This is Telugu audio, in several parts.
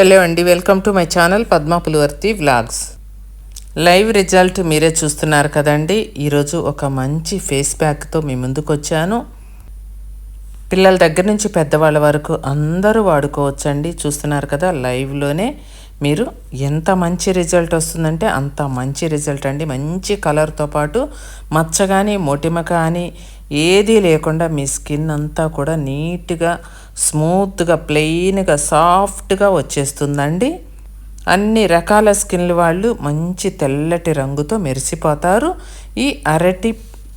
హలో అండి welcome to my channel Padma Pulivarthi vlogs. Live result మీరే చూస్తున్నారు కదండి. ఈరోజు ఒక మంచి ఫేస్ ప్యాక్తో మీ ముందుకు వచ్చాను పిల్లల దగ్గర నుంచి పెద్దవాళ్ళ వరకు అందరూ వాడుకోవచ్చండి. చూస్తున్నారు కదా లైవ్లోనే మీరు ఎంత మంచి రిజల్ట్ వస్తుందంటే అంత మంచి రిజల్ట్ అండి. మంచి కలర్తో పాటు మచ్చ కానీ మొటిమ కానీ ఏదీ లేకుండా మీ స్కిన్ అంతా కూడా నీట్గా స్మూత్గా ప్లెయిన్గా సాఫ్ట్గా వచ్చేస్తుందండి. అన్ని రకాల స్కిన్ల వాళ్ళు మంచి తెల్లటి రంగుతో మెరిసిపోతారు. ఈ అరటి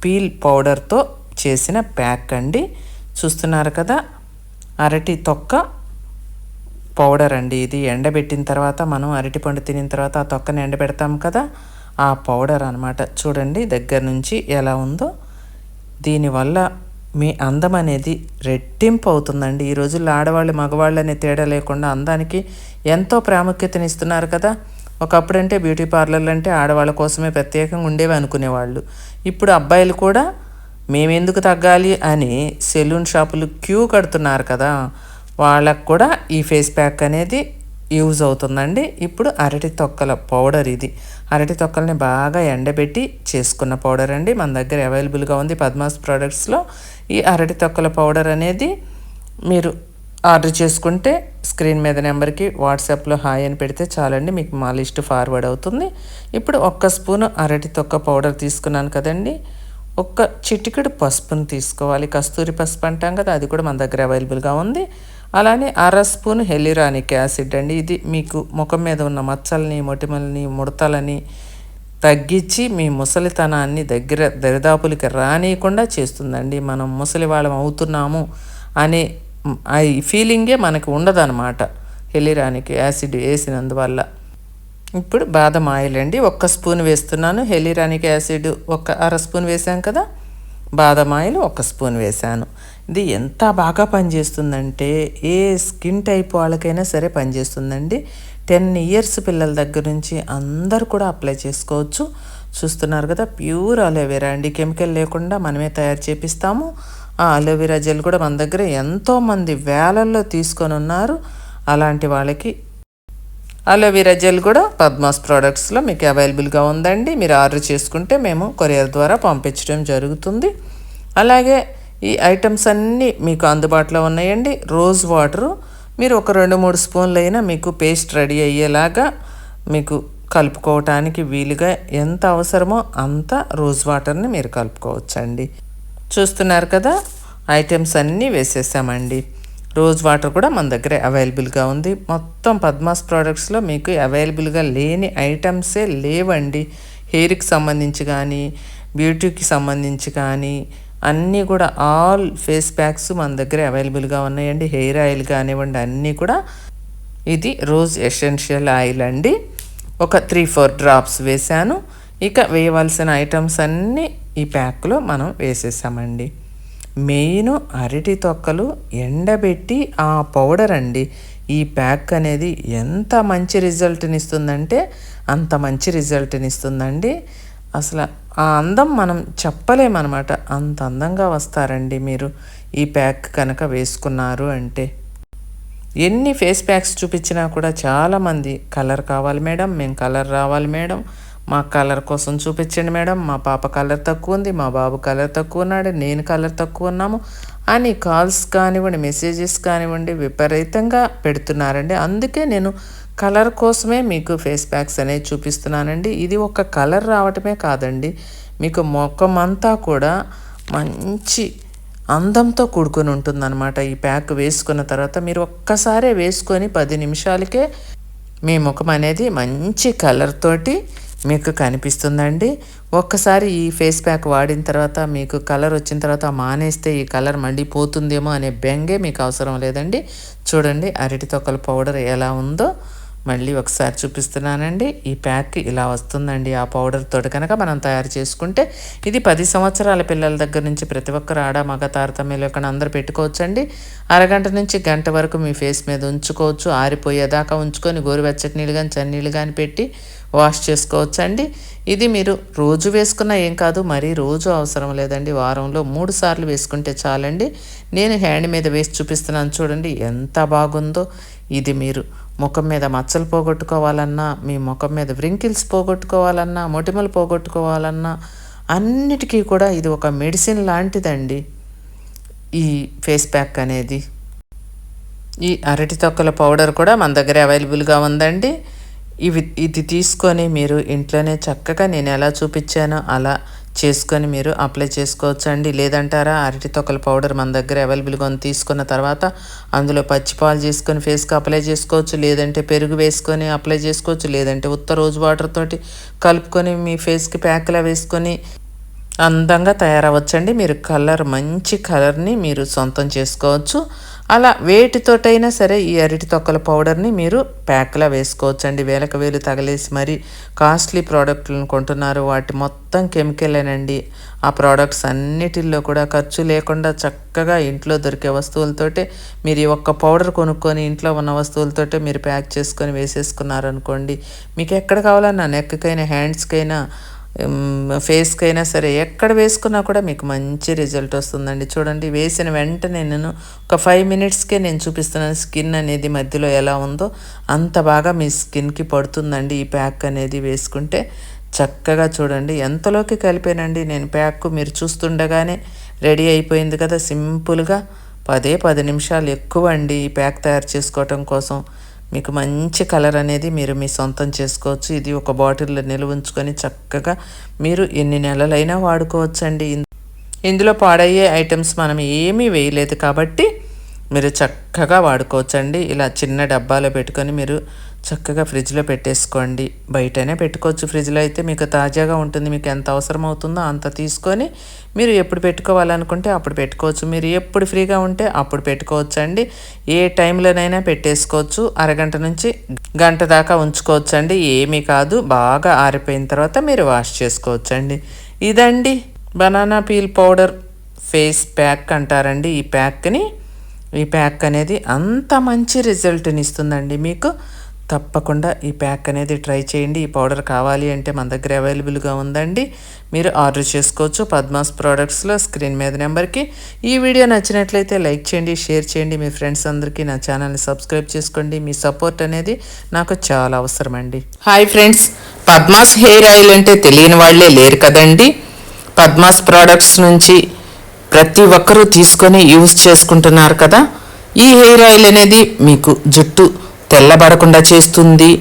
పీల్ పౌడర్తో చేసిన ప్యాక్ అండి. చూస్తున్నారు కదా అరటి తొక్క పౌడర్ అండి ఇది. ఎండబెట్టిన తర్వాత మనం అరటిపండు తినిన తర్వాత ఆ తొక్కని ఎండబెడతాం కదా ఆ పౌడర్ అనమాట చూడండి దగ్గర నుంచి ఎలా ఉందో. దీనివల్ల మీ అందం అనేది రెట్టింపు అవుతుందండి. ఈ రోజుల్లో ఆడవాళ్ళు మగవాళ్ళు అనే తేడా లేకుండా అందానికి ఎంతో ప్రాముఖ్యతనిస్తున్నారు కదా. ఒకప్పుడంటే బ్యూటీ పార్లర్లు అంటే ఆడవాళ్ళ కోసమే ప్రత్యేకంగా ఉండేవి అనుకునేవాళ్ళు. ఇప్పుడు అబ్బాయిలు కూడా మేమెందుకు తగ్గాలి అని సెలూన్ షాపులు క్యూ కడుతున్నారు కదా. వాళ్ళకు కూడా ఈ ఫేస్ ప్యాక్ అనేది యూజ్ అవుతుందండి. ఇప్పుడు అరటి తొక్కల పౌడర్ ఇది. అరటి తొక్కల్ని బాగా ఎండబెట్టి చేసుకున్న పౌడర్ అండి. మన దగ్గర అవైలబుల్గా ఉంది పద్మాస్ ప్రోడక్ట్స్లో. ఈ అరటి తొక్కల పౌడర్ అనేది మీరు ఆర్డర్ చేసుకుంటే స్క్రీన్ మీద నెంబర్కి వాట్సాప్లో హాయ్ అని పెడితే చాలండి మీకు మా లిస్ట్ ఫార్వర్డ్ అవుతుంది. ఇప్పుడు ఒక్క స్పూను అరటి తొక్క పౌడర్ తీసుకున్నాను కదండి. ఒక్క చిటికెడు పసుపును తీసుకోవాలి. కస్తూరి పసుపు అంటాం కదా అది కూడా మన దగ్గర అవైలబుల్గా ఉంది. అలానే అర స్పూన్ హెలిరానిక్ యాసిడ్ అండి. ఇది మీకు ముఖం మీద ఉన్న మచ్చల్ని మొటిమల్ని ముడతలని తగ్గించి మీ ముసలితనాన్ని దగ్గర దరిదాపులకి రానియకుండా చేస్తుందండి. మనం ముసలి వాళ్ళం అవుతున్నాము అనే ఈ ఫీలింగే మనకు ఉండదన్నమాట హెలిరానిక్ యాసిడ్ వేసినందువల్ల. ఇప్పుడు బాదం ఆయిల్ అండి. ఒక్క స్పూన్ వేస్తున్నాను. హెలిరానిక్ యాసిడ్ ఒక అర స్పూన్ వేసాం కదా? బాదం ఆయిల్ ఒక స్పూన్ వేసాను ఇది ఎంత బాగా పనిచేస్తుందంటే ఏ స్కిన్ టైప్ వాళ్ళకైనా సరే పనిచేస్తుందండి. టెన్ ఇయర్స్ పిల్లల దగ్గర నుంచి అందరు కూడా అప్లై చేసుకోవచ్చు. చూస్తున్నారు కదా ప్యూర్ అలోవెరా అండి. కెమికల్ లేకుండా మనమే తయారు చేపిస్తాము. ఆ అలోవెరా జెల్ కూడా మన దగ్గర ఎంతోమంది వేలల్లో తీసుకొని ఉన్నారు. అలాంటి వాళ్ళకి అలోవెరా జెల్ కూడా పద్మాస్ ప్రోడక్ట్స్లో మీకు అవైలబుల్గా ఉందండి. మీరు ఆర్డర్ చేసుకుంటే మేము కొరియర్ ద్వారా పంపించడం జరుగుతుంది. అలాగే ఈ ఐటమ్స్ అన్నీ మీకు అందుబాటులో ఉన్నాయండి. రోజ్ వాటరు మీరు ఒక రెండు మూడు స్పూన్లు అయినా మీకు పేస్ట్ రెడీ అయ్యేలాగా మీకు కలుపుకోవటానికి వీలుగా ఎంత అవసరమో అంత రోజ్ వాటర్ని మీరు కలుపుకోవచ్చండి. చూస్తున్నారు కదా ఐటమ్స్ అన్నీ వేసేసామండి. రోజ్ వాటర్ కూడా మన దగ్గర అవైలబుల్గా ఉంది. మొత్తం పద్మాస్ ప్రోడక్ట్స్లో మీకు అవైలబుల్గా లేని ఐటమ్సే లేవండి. హెయిర్కి సంబంధించి కానీ బ్యూటీకి సంబంధించి కానీ అన్నీ కూడా ఆల్ ఫేస్ ప్యాక్స్ మన దగ్గర అవైలబుల్గా ఉన్నాయండి. హెయిర్ ఆయిల్ కానివ్వండి అన్నీ కూడా ఇది రోజ్ ఎసెన్షియల్ ఆయిల్ అండి. ఒక త్రీ ఫోర్ డ్రాప్స్ వేసాను ఇక వేయవలసిన ఐటమ్స్ అన్నీ ఈ ప్యాక్లో మనం వేసేసామండి. మెయిన్ అరటి తొక్కలు ఎండబెట్టి ఆ పౌడర్ అండి. ఈ ప్యాక్ అనేది ఎంత మంచి రిజల్ట్ని ఇస్తుందంటే అంత మంచి రిజల్ట్ని ఇస్తుందండి అసలు ఆ అందం మనం చెప్పలేమన్నమాట. అంత అందంగా వస్తారండి మీరు. ఈ ప్యాక్ కనుక వేసుకున్నారు అంటే. ఎన్ని ఫేస్ ప్యాక్స్ చూపించినా కూడా చాలామంది కలర్ కావాలి మేడం మేము కలర్ రావాలి మేడం. మా కలర్ కోసం చూపించండి మేడం. మా పాప కలర్ తక్కువ ఉంది మా బాబు కలర్ తక్కువ ఉన్నాడు నేను కలర్ తక్కువ ఉన్నాము అని కాల్స్ కానివ్వండి మెసేజెస్ కానివ్వండి విపరీతంగా పెడుతున్నారండి. అందుకే నేను కలర్ కోసమే మీకు ఫేస్ ప్యాక్స్ అనేది చూపిస్తున్నానండి. ఇది ఒక కలర్ రావటమే కాదండి. మీకు ముఖం అంతా కూడా మంచి అందంతో కూడుకొని ఉంటుందన్నమాట. ఈ ప్యాక్ వేసుకున్న తర్వాత మీరు ఒక్కసారే వేసుకొని పది నిమిషాలకే మీ ముఖం అనేది మంచి కలర్ తోటి మీకు కనిపిస్తుందండి. ఒక్కసారి ఈ ఫేస్ ప్యాక్ వాడిన తర్వాత మీకు కలర్ వచ్చిన తర్వాత మానేస్తే ఈ కలర్ మళ్ళీ పోతుందేమో అనే బెంగే మీకు అవసరం లేదండి. చూడండి అరటి తొక్కల పౌడర్ ఎలా ఉందో. మళ్ళీ ఒకసారి చూపిస్తున్నానండి. ఈ ప్యాక్ ఇలా వస్తుందండి. ఆ పౌడర్ తోటి కనుక మనం తయారు చేసుకుంటే ఇది పది సంవత్సరాల పిల్లల దగ్గర నుంచి ప్రతి ఒక్కరు ఆడ మగ తారతమ్యం లేకుండా అందరూ పెట్టుకోవచ్చండి. అరగంట నుంచి గంట వరకు మీ ఫేస్ మీద ఉంచుకోవచ్చు. ఆరిపోయేదాకా ఉంచుకొని గోరువెచ్చటి నీళ్ళు కానీ చన్నీళ్ళు కానీ పెట్టి వాష్ చేసుకోవచ్చండి. ఇది మీరు రోజు వేసుకున్నా ఏం కాదు మరీ రోజు అవసరం లేదండి. వారంలో మూడు సార్లు వేసుకుంటే చాలండి. నేను హ్యాండ్ మీద వేసి చూపిస్తున్నాను చూడండి ఎంత బాగుందో. ఇది మీరు ముఖం మీద మచ్చలు పోగొట్టుకోవాలన్నా మీ ముఖం మీద వ్రింకిల్స్ పోగొట్టుకోవాలన్నా మొటిమలు పోగొట్టుకోవాలన్నా అన్నిటికీ కూడా ఇది ఒక మెడిసిన్ లాంటిదండి. ఈ ఫేస్ ప్యాక్ అనేది. ఈ అరటి తొక్కల పౌడర్ కూడా మన దగ్గర అవైలబుల్గా ఉందండి. ఇవి ఇది తీసుకొని మీరు ఇంట్లోనే చక్కగా నేను ఎలా చూపించానో అలా చేసుకొని మీరు అప్లై చేసుకోవచ్చు అండి లేదంటారా? అరటి తొక్కల పౌడర్ మన దగ్గర అవైలబుల్గా ఉంది. తీసుకున్న తర్వాత అందులో పచ్చిపాలు చేసుకొని ఫేస్కి అప్లై చేసుకోవచ్చు. లేదంటే పెరుగు వేసుకొని అప్లై చేసుకోవచ్చు. లేదంటే ఉత్త రోజు వాటర్ తోటి కలుపుకొని మీ ఫేస్కి ప్యాక్లా వేసుకొని అందంగా తయారవచ్చండి మీరు కలర్ మంచి కలర్ని మీరు సొంతం చేసుకోవచ్చు. అలా వేటితోటైనా సరే ఈ అరటి తొక్కల పౌడర్ని మీరు ప్యాక్లా వేసుకోవచ్చు అండి వేలకు వేలు తగలేసి మరి కాస్ట్లీ ప్రోడక్ట్లను కొంటున్నారు. వాటి మొత్తం కెమికలేనండి. ఆ ప్రోడక్ట్స్ అన్నిటిల్లో కూడా ఖర్చు లేకుండా చక్కగా ఇంట్లో దొరికే వస్తువులతోటే మీరు ఈ ఒక్క పౌడర్ కొనుక్కొని ఇంట్లో ఉన్న వస్తువులతోటే మీరు ప్యాక్ చేసుకొని వేసేసుకున్నారనుకోండి మీకు ఎక్కడ కావాలన్నా నెక్కకైనా హ్యాండ్స్కైనా ఫేస్కి అయినా సరే ఎక్కడ వేసుకున్నా కూడా మీకు మంచి రిజల్ట్ వస్తుందండి. చూడండి వేసిన వెంటనే నేను ఒక ఫైవ్ మినిట్స్కే నేను చూపిస్తున్నాను స్కిన్ అనేది మధ్యలో ఎలా ఉందో అంత బాగా మీ స్కిన్కి పడుతుందండి ఈ ప్యాక్ అనేది వేసుకుంటే. చక్కగా చూడండి ఎంతలోకి కలిపానండి. నేను ప్యాక్ మీరు చూస్తుండగానే రెడీ అయిపోయింది కదా సింపుల్గా. పదే పది నిమిషాలు ఎక్కువ అండి ఈ ప్యాక్ తయారు చేసుకోవటం కోసం. మీకు మంచి కలర్ అనేది మీరు మీ సొంతం చేసుకోవచ్చు. ఇది ఒక బాటిల్లో నిల్వ ఉంచుకొని చక్కగా మీరు ఎన్ని నెలలైనా వాడుకోవచ్చండి. ఇందులో పాడయ్యే ఐటమ్స్ మనం ఏమీ వేయలేదు కాబట్టి మీరు చక్కగా వాడుకోవచ్చండి. ఇలా చిన్న డబ్బాలో పెట్టుకొని మీరు చక్కగా ఫ్రిడ్జ్లో పెట్టేసుకోండి. బయటనే పెట్టుకోవచ్చు ఫ్రిడ్జ్లో అయితే. మీకు తాజాగా ఉంటుంది. మీకు ఎంత అవసరం అవుతుందో అంత తీసుకొని మీరు ఎప్పుడు పెట్టుకోవాలనుకుంటే అప్పుడు పెట్టుకోవచ్చు. మీరు ఎప్పుడు ఫ్రీగా ఉంటే అప్పుడు పెట్టుకోవచ్చు అండి ఏ టైంలోనైనా పెట్టేసుకోవచ్చు. అరగంట నుంచి గంట దాకా ఉంచుకోవచ్చు అండి ఏమీ కాదు. బాగా ఆరిపోయిన తర్వాత మీరు వాష్ చేసుకోవచ్చండి. ఇదండి banana peel powder face pack అంటారండి. ఈ ప్యాక్ని ఈ ప్యాక్ అనేది అంత మంచి రిజల్ట్ని ఇస్తుందండి మీకు. తప్పకుండా ఈ ప్యాక్ అనేది ట్రై చేయండి. ఈ పౌడర్ కావాలి అంటే మన దగ్గర అవైలబుల్గా ఉందండి. మీరు ఆర్డర్ చేసుకోవచ్చు. పద్మాస్ ప్రోడక్ట్స్లో స్క్రీన్ మీద నెంబర్కి. ఈ వీడియో నచ్చినట్లయితే లైక్ చేయండి షేర్ చేయండి. మీ ఫ్రెండ్స్ అందరికీ నా ఛానల్ని సబ్స్క్రైబ్ చేసుకోండి. మీ సపోర్ట్ అనేది నాకు చాలా అవసరం అండి hi friends! Padma's hair oil అంటే తెలియని వాళ్ళే లేరు కదండి. పద్మాస్ ప్రోడక్ట్స్ నుంచి ప్రతి ఒక్కరూ తీసుకొని యూజ్ చేసుకుంటున్నారు కదా. ఈ హెయిర్ ఆయిల్ అనేది మీకు జుట్టు తెల్లబడకుండా చేస్తుంది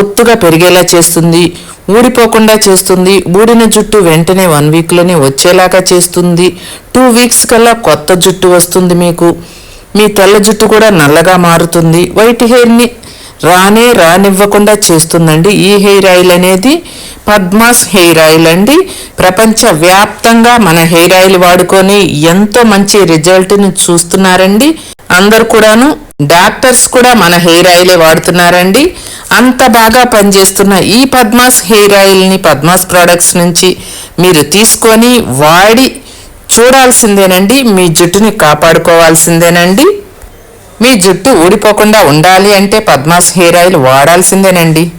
ఒత్తుగా పెరిగేలా చేస్తుంది ఊడిపోకుండా చేస్తుంది ఊడిన జుట్టు వెంటనే వన్ వీక్లోనే వచ్చేలాగా చేస్తుంది. టూ వీక్స్ కల్లా కొత్త జుట్టు వస్తుంది మీకు. మీ తెల్ల జుట్టు కూడా నల్లగా మారుతుంది. వైట్ హెయిర్ని రానే రానివ్వకుండా చేస్తుందండి. ఈ హెయిర్ ఆయిల్ అనేది పద్మాస్ హెయిర్ ఆయిల్ అండి. ప్రపంచ వ్యాప్తంగా మన హెయిర్ ఆయిల్ వాడుకొని ఎంతో మంచి రిజల్ట్ని చూస్తున్నారండి. అందరు కూడాను డాక్టర్స్ కూడా మన హెయిర్ ఆయిలే వాడుతున్నారండి. అంత బాగా పనిచేస్తున్న ఈ పద్మాస్ హెయిర్ ఆయిల్ని పద్మాస్ ప్రోడక్ట్స్ నుంచి మీరు తీసుకొని వాడి చూడాల్సిందేనండి. మీ జుట్టుని కాపాడుకోవాల్సిందేనండి. మీ జుట్టు ఊడిపోకుండా ఉండాలి అంటే పద్మాస్ హెయిర్ ఆయిల్ వాడాల్సిందేనండి.